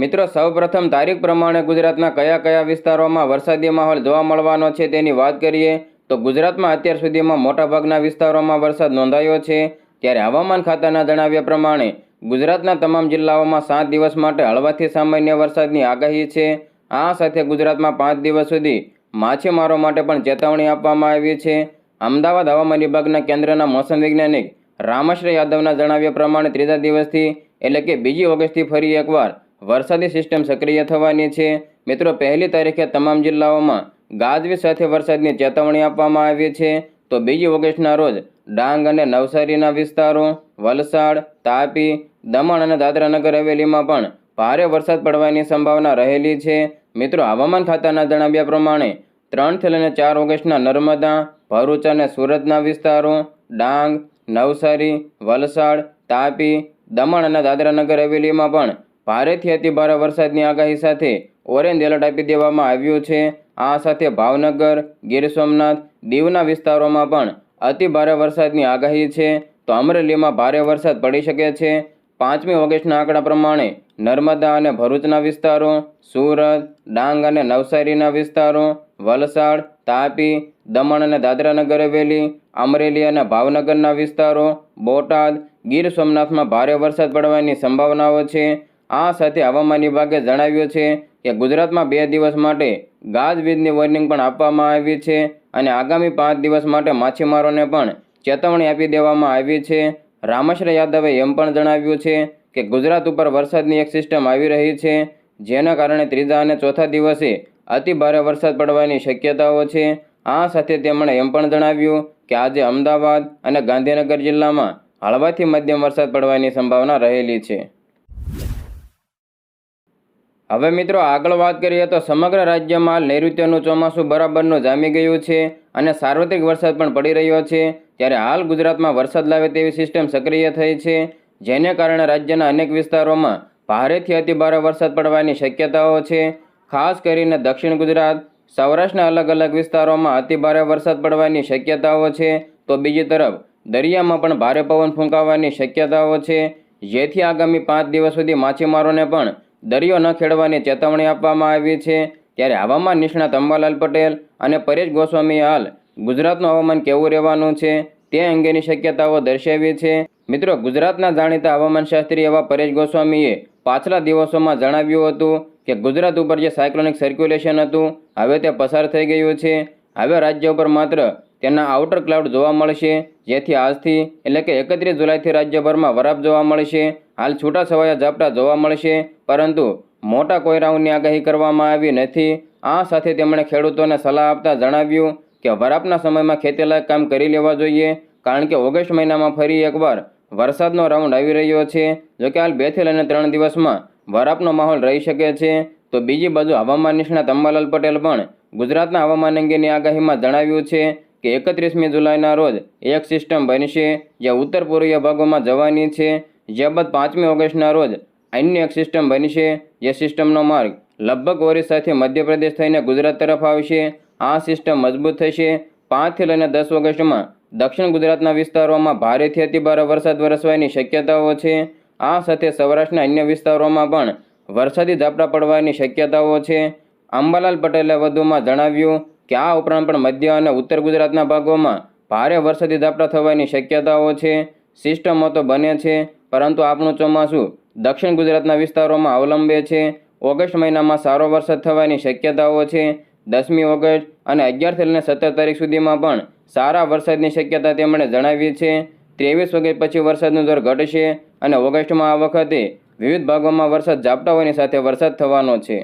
મિત્રો, સૌપ્રથમ તારીખ પ્રમાણે ગુજરાતના કયા કયા વિસ્તારોમાં વરસાદી માહોલ જોવા મળવાનો છે તેની વાત કરીએ તો ગુજરાતમાં અત્યાર સુધીમાં મોટાભાગના વિસ્તારોમાં વરસાદ નોંધાયો છે. ત્યારે હવામાન ખાતાના જણાવ્યા પ્રમાણે ગુજરાતના તમામ જિલ્લાઓમાં સાત દિવસ માટે હળવાથી સામાન્ય વરસાદની આગાહી છે. આ સાથે ગુજરાતમાં પાંચ દિવસ સુધી માછીમારો માટે પણ ચેતવણી આપવામાં આવી છે. અમદાવાદ હવામાન વિભાગના કેન્દ્રના મોસમ વૈજ્ઞાનિક રામશ્રી યાદવના જણાવ્યા પ્રમાણે ત્રીજા દિવસથી એટલે કે બીજી ઓગસ્ટથી ફરી એકવાર વરસાદી સિસ્ટમ સક્રિય થવાની છે. મિત્રો, પહેલી તારીખે તમામ જિલ્લાઓમાં ગાજવી સાથે વરસાદની ચેતવણી આપવામાં આવી છે. તો બીજી ઓગસ્ટના રોજ ડાંગ અને નવસારીના વિસ્તારો, વલસાડ, તાપી, દમણ અને દાદરાનગર હવેલીમાં પણ ભારે વરસાદ પડવાની સંભાવના રહેલી છે. મિત્રો, હવામાન ખાતાના જણાવ્યા પ્રમાણે ત્રણથી લઈને ચાર ઓગસ્ટના નર્મદા, ભરૂચ અને સુરતના વિસ્તારો, ડાંગ, નવસારી, વલસાડ, તાપી, દમણ અને દાદરાનગર હવેલીમાં પણ ભારેથી અતિ ભારે વરસાદની આગાહી સાથે ઓરેન્જ એલર્ટ આપી દેવામાં આવ્યું છે. આ સાથે ભાવનગર, ગીર સોમનાથ, દીવના વિસ્તારોમાં પણ અતિ ભારે વરસાદની આગાહી છે. તો અમરેલીમાં ભારે વરસાદ પડી શકે છે. પાંચમી ઓગસ્ટના આંકડા પ્રમાણે નર્મદા અને ભરૂચના વિસ્તારો, સુરત, ડાંગ અને નવસારીના વિસ્તારો, વલસાડ, તાપી, દમણ અને દાદરાનગર હવેલી અમરેલી અને ભાવનગરના વિસ્તારો, બોટાદ, ગીર સોમનાથમાં ભારે વરસાદ પડવાની સંભાવનાઓ છે. આ સાથે હવામાન વિભાગે જણાવ્યું છે કે ગુજરાતમાં બે દિવસ માટે ગાજવીજની વોર્નિંગ પણ આપવામાં આવી છે અને આગામી પાંચ દિવસ માટે માછીમારોને પણ ચેતવણી આપી દેવામાં આવી છે. રામશ્રી યાદવે એમ પણ જણાવ્યું છે કે ગુજરાત ઉપર વરસાદની એક સિસ્ટમ આવી રહી છે, જેના કારણે ત્રીજા અને ચોથા દિવસે અતિ ભારે વરસાદ પડવાની શક્યતાઓ છે. આ સાથે તેમણે એમ પણ જણાવ્યું કે આજે અમદાવાદ અને ગાંધીનગર જિલ્લામાં હળવાથી મધ્યમ વરસાદ પડવાની સંભાવના રહેલી છે. હવે મિત્રો આગળ વાત કરીએ તો સમગ્ર રાજ્યમાં નૈઋત્યનું ચોમાસું બરાબરનું જામી ગયું છે અને સાર્વત્રિક વરસાદ પણ પડી રહ્યો છે. ત્યારે હાલ ગુજરાતમાં વરસાદ લાવે તેવી સિસ્ટમ સક્રિય થઈ છે. જેને કારણે રાજ્યના અનેક વિસ્તારોમાં ભારેથી અતિભારે વરસાદ પડવાની શક્યતાઓ છે. ખાસ કરીને દક્ષિણ ગુજરાત, સૌરાષ્ટ્રના અલગ અલગ વિસ્તારોમાં અતિભારે વરસાદ પડવાની શક્યતાઓ છે. તો બીજી તરફ, દરિયામાં પણ ભારે પવન ફૂંકાવાની શક્યતાઓ છે. જેથી આગામી પાંચ દિવસ સુધી માછીમારોને પણ દરિયો ન ખેડવાની ચેતવણી આપવામાં આવી છે. ત્યારે હવામાન નિષ્ણાત અંબાલાલ પટેલ અને પરેશ ગોસ્વામીએ હાલ ગુજરાતનું હવામાન કેવું રહેવાનું છે તે અંગેની શક્યતાઓ દર્શાવી છે. મિત્રો, ગુજરાતના જાણીતા હવામાનશાસ્ત્રી એવા પરેશ ગોસ્વામીએ પાછલા દિવસોમાં જણાવ્યું હતું કે ગુજરાત ઉપર જે સાયક્લોનિક સર્ક્યુલેશન હતું, હવે તે પસાર થઈ ગયું છે. હવે રાજ્ય ઉપર માત્ર તેના આઉટર ક્લાઉડ જોવા મળશે. જેથી આજથી એટલે કે એકત્રીસ જુલાઈથી રાજ્યભરમાં વરાપ જોવા મળશે. હાલ છૂટાછવાયા ઝાપટા જોવા મળશે. પરંતુ મોટા કોયરાઓની આગાહી કરવામાં આવી નથી. આ સાથે તેમણે ખેડૂતોને સલાહ આપતા જણાવ્યું કે વરાપના સમયમાં ખેતીલાયક કામ કરી લેવા જોઈએ. કારણ કે ઓગસ્ટ મહિનામાં ફરી એકવાર વરસાદનો રાઉન્ડ આવી રહ્યો છે. જોકે હાલ બેથી લઈને ત્રણ દિવસમાં વરાપનો માહોલ રહી શકે છે. તો બીજી બાજુ હવામાન નિષ્ણાત અંબાલાલ પટેલ પણ ગુજરાતના હવામાન અંગેની આગાહીમાં જણાવ્યું છે કે એકત્રીસમી જુલાઈના રોજ એક સિસ્ટમ બનશે જે ઉત્તર પૂર્વીય ભાગોમાં જવાની છે. જે બાદ પાંચમી ઓગસ્ટના રોજ અન્ય એક સિસ્ટમ બનશે જે સિસ્ટમનો માર્ગ લગભગ ઓરિસ્સાથી મધ્યપ્રદેશ થઈને ગુજરાત તરફ આવશે આ સિસ્ટમ મજબૂત થશે. પાંચથી લઈને દસ ઓગસ્ટમાં દક્ષિણ ગુજરાતના વિસ્તારોમાં ભારેથી અતિભારે વરસાદ વરસવાની શક્યતાઓ છે. આ સાથે સૌરાષ્ટ્રના અન્ય વિસ્તારોમાં પણ વરસાદી ઝાપટા પડવાની શક્યતાઓ છે. અંબાલાલ પટેલે વધુમાં જણાવ્યું કે આ ઉપરાંત પણ મધ્ય અને ઉત્તર ગુજરાતના ભાગોમાં ભારે વરસાદી ઝાપટા થવાની શક્યતાઓ છે. સિસ્ટમો તો બને છે, પરંતુ આપણું ચોમાસું દક્ષિણ ગુજરાતના વિસ્તારોમાં અવલંબે છે. ઓગસ્ટ મહિનામાં સારો વરસાદ થવાની શક્યતાઓ છે. દસમી ઓગસ્ટ અને અગિયારથી લઈને સત્તર તારીખ સુધીમાં પણ સારા વરસાદની શક્યતા તેમણે જણાવી છે. ત્રેવીસ ઓગસ્ટ પછી વરસાદનો દર ઘટશે અને ઓગસ્ટમાં આ વખતે વિવિધ ભાગોમાં વરસાદ ઝાપટાઓની સાથે વરસાદ થવાનો છે.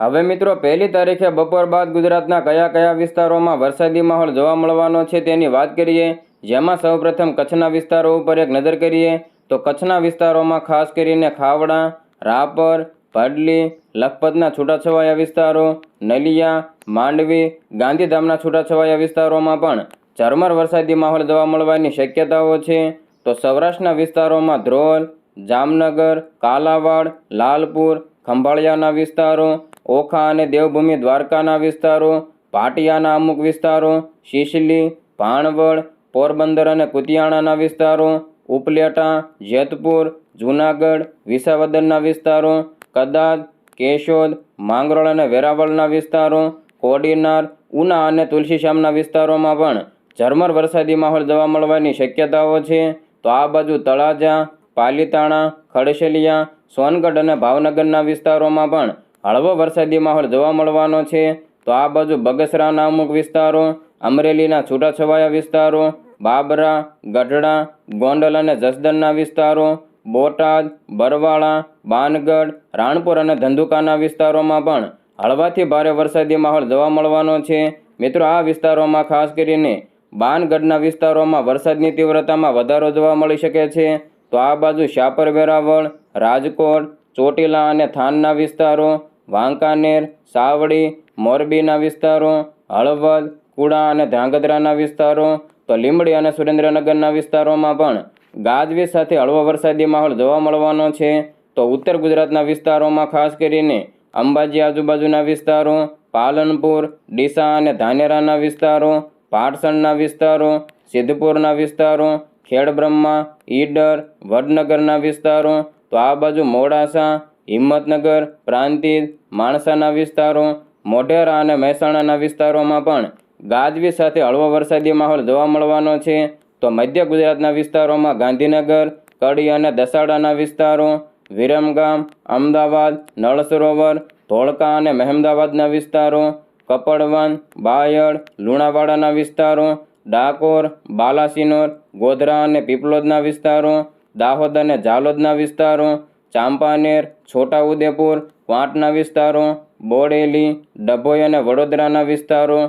હવે મિત્રો, પહેલી તારીખે બપોર બાદ ગુજરાતના કયા કયા વિસ્તારોમાં વરસાદી માહોલ જોવા મળવાનો છે તેની વાત કરીએ. જેમાં સૌપ્રથમ કચ્છના વિસ્તારો ઉપર એક નજર કરીએ તો કચ્છના વિસ્તારોમાં ખાસ કરીને ખાવડા, રાપર ભાડલી લખપતના છૂટાછવાયા વિસ્તારો, નલિયા, માંડવી, ગાંધીધામના છૂટાછવાયા વિસ્તારોમાં પણ ઝરમર વરસાદી માહોલ જોવા મળવાની શક્યતાઓ છે. તો સૌરાષ્ટ્રના વિસ્તારોમાં ધ્રોલ, જામનગર, કાલાવાડ, લાલપુર, ખંભાળિયાના વિસ્તારો ઓખા અને દેવભૂમિ દ્વારકાના વિસ્તારો, પાટિયાના અમુક વિસ્તારો, શિશલી ભાણવડ પોરબંદર અને કુતિયાણાના વિસ્તારો, ઉપલેટા, જેતપુર, જૂનાગઢ, વિસાવદરના વિસ્તારો, કદાચ, કેશોદ, માંગરોળ અને વેરાવળના વિસ્તારો, કોડીનાર, ઉના અને તુલસીશ્યામના વિસ્તારોમાં પણ ઝરમર વરસાદી માહોલ જોવા મળવાની શક્યતાઓ છે. તો આ બાજુ તળાજા, પાલીતાણા ખડશેલિયા સોનગઢ અને ભાવનગરના વિસ્તારોમાં પણ હળવો વરસાદી માહોલ જોવા મળવાનો છે. તો આ બાજુ બગસરાના અમુક વિસ્તારો, અમરેલીના છૂટાછવાયા વિસ્તારો, બાબરા, ગઢડા, ગોંડલ અને જસદણના વિસ્તારો, બોટાદ, બરવાળા, બાનગઢ, રાણપુર અને ધંધુકાના વિસ્તારોમાં પણ હળવાથી ભારે વરસાદી માહોલ જોવા મળવાનો છે. મિત્રો, આ વિસ્તારોમાં ખાસ કરીને બાનગઢના વિસ્તારોમાં વરસાદની તીવ્રતામાં વધારો જોવા મળી શકે છે. તો આ બાજુ શાપર વેરાવળ, રાજકોટ ચોટીલા અને થાનના વિસ્તારો, વાંકાનેર, સાવડી, મોરબીના વિસ્તારો, હળવદ, કુડા અને ધ્રાંગધ્રાના વિસ્તારો, તો લીંબડી અને સુરેન્દ્રનગરના વિસ્તારોમાં પણ ગાજવીજ સાથે હળવો વરસાદી માહોલ જોવા મળવાનો છે. તો ઉત્તર ગુજરાતના વિસ્તારોમાં ખાસ કરીને અંબાજી આજુબાજુના વિસ્તારો, પાલનપુર, ડીસા અને ધાનેરાના વિસ્તારો પાટસણના વિસ્તારો, સિદ્ધપુરના વિસ્તારો, ખેડબ્રહ્મા, ઈડર, વડનગરના વિસ્તારો તો આ બાજુ મોડાસા, હિંમતનગર, પ્રાંતિજ, માણસાના વિસ્તારો, મોઢેરા અને મહેસાણાના વિસ્તારોમાં પણ ગાજવીજ સાથે હળવો વરસાદી માહોલ જોવા મળવાનો છે. તો મધ્ય ગુજરાતના વિસ્તારોમાં ગાંધીનગર, કડી અને દસાડાના વિસ્તારો, વિરમગામ, અમદાવાદ નળ સરોવર ધોળકા અને મહેમદાવાદના વિસ્તારો કપડવન બાયડ, લુણાવાડાના વિસ્તારો, ડાકોર, બાલાસિનોર, ગોધરા અને પીપલોદના વિસ્તારો દાહોદ અને ઝાલોદના વિસ્તારો, ચાંપાનેર, છોટાઉદેપુર, વાંટના વિસ્તારો, બોડેલી, ડભોઈ અને વડોદરાના વિસ્તારો,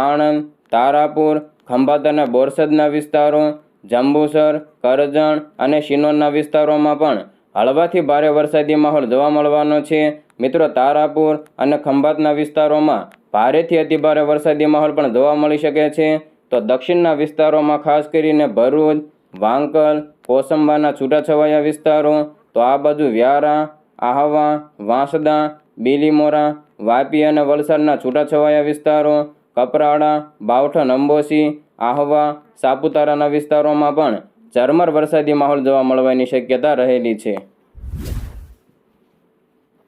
આણંદ, તારાપુર, ખંભાત અને બોરસદના વિસ્તારો, જંબુસર, કરજણ અને શિનોરના વિસ્તારોમાં પણ હળવાથી ભારે વરસાદી માહોલ જોવા મળવાનો છે. મિત્રો, તારાપુર અને ખંભાતના વિસ્તારોમાં ભારેથી અતિભારે વરસાદી માહોલ પણ જોવા મળી શકે છે. તો દક્ષિણના વિસ્તારોમાં ખાસ કરીને ભરૂચ વાંકલ કોસંબાના છૂટાછવાયા વિસ્તારો, તો આ બાજુ વ્યારા, આહવા, વાંસદા, બીલીમોરા, વાપી અને વલસાડના છૂટાછવાયા વિસ્તારો, કપરાડા બાવઠન અંબોસી આહવા, સાપુતારાના વિસ્તારોમાં પણ ઝરમર વરસાદી માહોલ જોવા મળવાની શક્યતા રહેલી છે.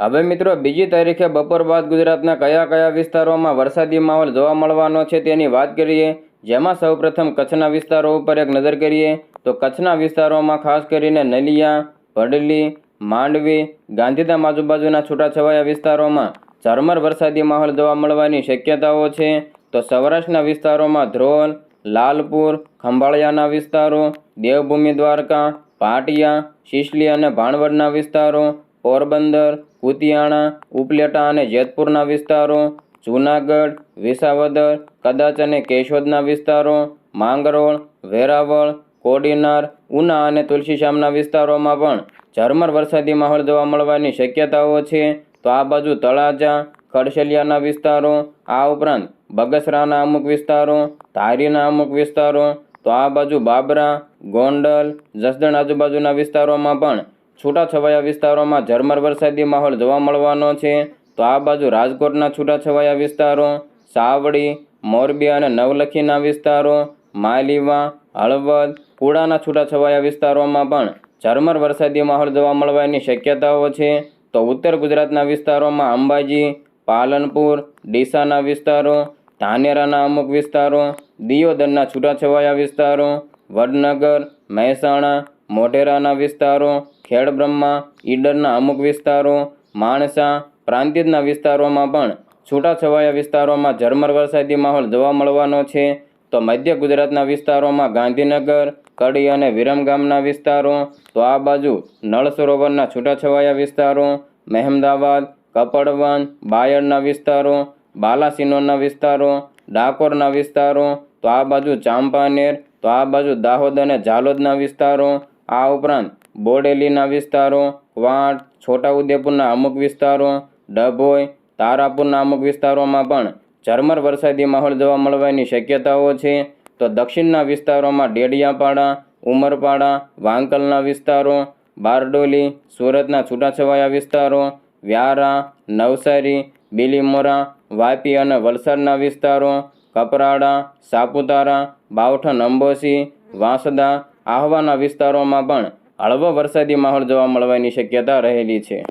હવે મિત્રો, બીજી તારીખે બપોર બાદ ગુજરાતના કયા કયા વિસ્તારોમાં વરસાદી માહોલ જોવા મળવાનો છે તેની વાત કરીએ. જેમાં સૌપ્રથમ કચ્છના વિસ્તારો ઉપર એક નજર કરીએ. તો કચ્છના વિસ્તારોમાં ખાસ કરીને નલિયા, ભડલી, માંડવી, ગાંધીધામ આજુબાજુના છૂટાછવાયા વિસ્તારોમાં ઝરમર વરસાદી માહોલ જોવા મળવાની શક્યતાઓ છે. તો સૌરાષ્ટ્રના વિસ્તારોમાં ધ્રોલ, લાલપુર, ખંભાળિયાના વિસ્તારો, દેવભૂમિ દ્વારકા, પાટિયા, શિશલી અને ભાણવડના વિસ્તારો, પોરબંદર, કુતિયાણા, ઉપલેટા અને જેતપુરના વિસ્તારો, જૂનાગઢ, વિસાવદર, કદાચ અને કેશોદના વિસ્તારો, માંગરોળ, વેરાવળ કોડીનાર, ઉના અને તુલસીશ્યામના વિસ્તારોમાં પણ ઝરમર વરસાદી માહોલ જોવા મળવાની શક્યતાઓ છે. તો આ બાજુ તળાજા, ખડશલિયાના વિસ્તારો, આ ઉપરાંત બગસરાના અમુક વિસ્તારો, ધારીના અમુક વિસ્તારો, તો આ બાજુ બાબરા, ગોંડલ, જસદણ આજુબાજુના વિસ્તારોમાં પણ છૂટાછવાયા વિસ્તારોમાં ઝરમર વરસાદી માહોલ જોવા મળવાનો છે. તો આ બાજુ રાજકોટના છૂટાછવાયા વિસ્તારો, સાવડી, મોરબી અને નવલખીના વિસ્તારો, માલીવા, હળવદ કુડાના છૂટાછવાયા વિસ્તારોમાં પણ ઝરમર વરસાદી માહોલ જોવા મળવાની શક્યતાઓ છે. તો ઉત્તર ગુજરાતના વિસ્તારોમાં અંબાજી, પાલનપુર, ડીસાના વિસ્તારો, ધાનેરાના અમુક વિસ્તારો, દિયોદરના છૂટાછવાયા વિસ્તારો, વડનગર, મહેસાણા, મોઢેરાના વિસ્તારો, ખેડબ્રહ્મા, ઈડરના અમુક વિસ્તારો, માણસા પ્રાંતિજના વિસ્તારોમાં પણ છૂટાછવાયા વિસ્તારોમાં ઝરમર વરસાદી માહોલ જોવા મળવાનો છે. તો મધ્ય ગુજરાતના વિસ્તારોમાં ગાંધીનગર, કડી અને વિરમગામના વિસ્તારો, તો આ બાજુ નળ સરોવરના છૂટાછવાયા વિસ્તારો, મહેમદાવાદ કપડવન બાયડના વિસ્તારો, બાલાસિનોરના વિસ્તારો, ડાકોરના વિસ્તારો, તો આ બાજુ ચાંપાનેર, તો આ બાજુ દાહોદ અને ઝાલોદના વિસ્તારો, આ ઉપરાંત બોડેલીના વિસ્તારો, વાંટ, છોટાઉદેપુરના અમુક વિસ્તારો, ડભોઈ, તારાપુરના અમુક વિસ્તારોમાં પણ ઝરમર વરસાદી માહોલ જોવા મળવાની શક્યતાઓ છે. તો દક્ષિણના વિસ્તારોમાં ડેડિયાપાડા, ઉમરપાડા, વાંકલના વિસ્તારો, બારડોલી, સુરતના છૂટાછવાયા વિસ્તારો, વ્યારા, નવસારી, બીલીમોરા, વાપી અને વલસાડના વિસ્તારો, કપરાડા, સાપુતારા, બાવઠા અંબોસી વાંસદા આહવાના વિસ્તારોમાં પણ હળવો વરસાદી માહોલ જોવા મળવાની શક્યતા રહેલી છે.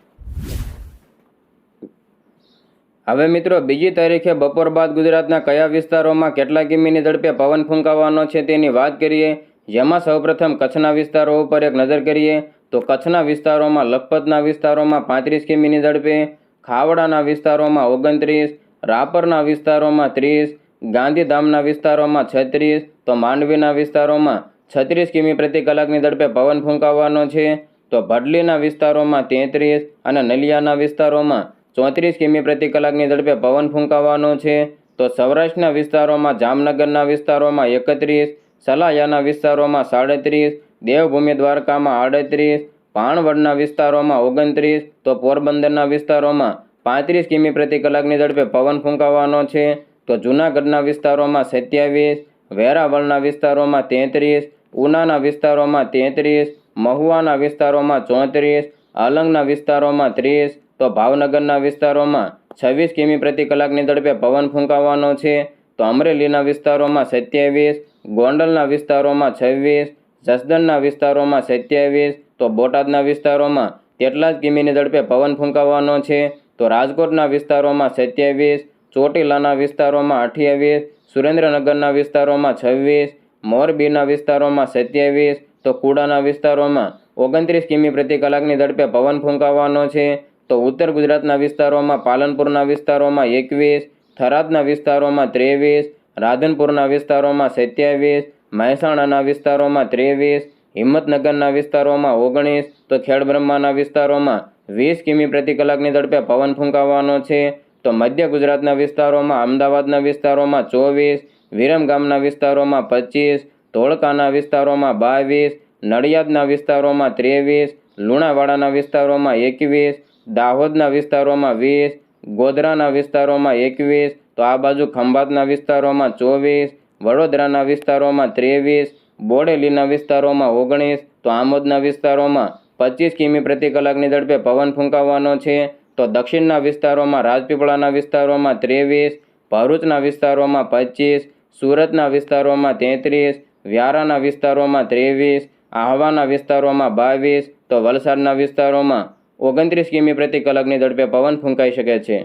હવે મિત્રો, બીજી તારીખે બપોર બાદ ગુજરાતના કયા વિસ્તારોમાં કેટલા કિમીની ઝડપે પવન ફૂંકાવાનો છે તેની વાત કરીએ. જેમાં સૌપ્રથમ કચ્છના વિસ્તારો ઉપર એક નજર કરીએ, તો કચ્છના વિસ્તારોમાં લખપતના વિસ્તારોમાં પાંત્રીસ કિમીની ઝડપે, ખાવડાના વિસ્તારોમાં ઓગણત્રીસ, રાપરના વિસ્તારોમાં ત્રીસ, ગાંધીધામના વિસ્તારોમાં છત્રીસ, તો માંડવીના વિસ્તારોમાં છત્રીસ કિમી પ્રતિ કલાકની ઝડપે પવન ફૂંકાવાનો છે. તો ભડલીના વિસ્તારોમાં તેત્રીસ અને નલિયાના વિસ્તારોમાં ચોત્રીસ કિમી પ્રતિ કલાકની ઝડપે પવન ફૂંકાવાનો છે. તો સૌરાષ્ટ્રના વિસ્તારોમાં, જામનગરના વિસ્તારોમાં એકત્રીસ, સલાયાના વિસ્તારોમાં સાડત્રીસ, દેવભૂમિ દ્વારકામાં આડત્રીસ ભાણવડના વિસ્તારોમાં ઓગણત્રીસ, તો પોરબંદરના વિસ્તારોમાં પાંત્રીસ કિમી પ્રતિ કલાકની ઝડપે પવન ફૂંકાવાનો છે. તો જૂનાગઢના વિસ્તારોમાં સત્યાવીસ, વેરાવળના વિસ્તારોમાં તેત્રીસ, ઉનાના વિસ્તારોમાં તેત્રીસ, મહુવાના વિસ્તારોમાં ચોત્રીસ અલંગના વિસ્તારોમાં ત્રીસ તો ભાવનગરના વિસ્તારોમાં છવ્વીસ કિમી પ્રતિ કલાકની ઝડપે પવન ફૂંકાવાનો છે. તો અમરેલીના વિસ્તારોમાં સત્યાવીસ, ગોંડલના વિસ્તારોમાં છવ્વીસ, જસદણના વિસ્તારોમાં સત્યાવીસ, તો બોટાદના વિસ્તારોમાં તેટલા જ કિમીની ઝડપે પવન ફૂંકાવાનો છે. તો રાજકોટના વિસ્તારોમાં સત્યાવીસ, ચોટીલાના વિસ્તારોમાં અઠ્યાવીસ, સુરેન્દ્રનગરના વિસ્તારોમાં છવ્વીસ, મોરબીના વિસ્તારોમાં સત્યાવીસ, તો કુડાના વિસ્તારોમાં ઓગણત્રીસ કિમી પ્રતિ કલાકની ઝડપે પવન ફૂંકાવાનો છે. તો ઉત્તર ગુજરાતના વિસ્તારોમાં, પાલનપુરના વિસ્તારોમાં એકવીસ, થરાદના વિસ્તારોમાં ત્રેવીસ, રાધનપુરના વિસ્તારોમાં સત્યાવીસ, મહેસાણાના વિસ્તારોમાં ત્રેવીસ, હિંમતનગરના વિસ્તારોમાં ઓગણીસ, તો ખેડબ્રહ્માના વિસ્તારોમાં વીસ કિમી પ્રતિ કલાકની ઝડપે પવન ફૂંકાવાનો છે. તો મધ્ય ગુજરાતના વિસ્તારોમાં, અમદાવાદના વિસ્તારોમાં ચોવીસ વિરમગામના વિસ્તારોમાં પચીસ, ધોળકાના વિસ્તારોમાં બાવીસ, નડિયાદના વિસ્તારોમાં ત્રેવીસ, લુણાવાડાના વિસ્તારોમાં એકવીસ દાહોદના વિસ્તારોમાં વીસ, ગોધરાના વિસ્તારોમાં એકવીસ, તો આ બાજુ ખંભાતના વિસ્તારોમાં ચોવીસ, વડોદરાના વિસ્તારોમાં ત્રેવીસ, બોડેલીના વિસ્તારોમાં ઓગણીસ, તો આમોદના વિસ્તારોમાં પચીસ કિમી પ્રતિ કલાકની ઝડપે પવન ફૂંકાવાનો છે. તો દક્ષિણના વિસ્તારોમાં રાજપીપળાના વિસ્તારોમાં ત્રેવીસ, ભરૂચના વિસ્તારોમાં પચીસ, સુરતના વિસ્તારોમાં તેત્રીસ, વ્યારાના વિસ્તારોમાં ત્રેવીસ, આહવાના વિસ્તારોમાં બાવીસ, તો વલસાડના વિસ્તારોમાં ઓગણત્રીસ કિમી પ્રતિ કલાકની ઝડપે પવન ફૂંકાઈ શકે છે.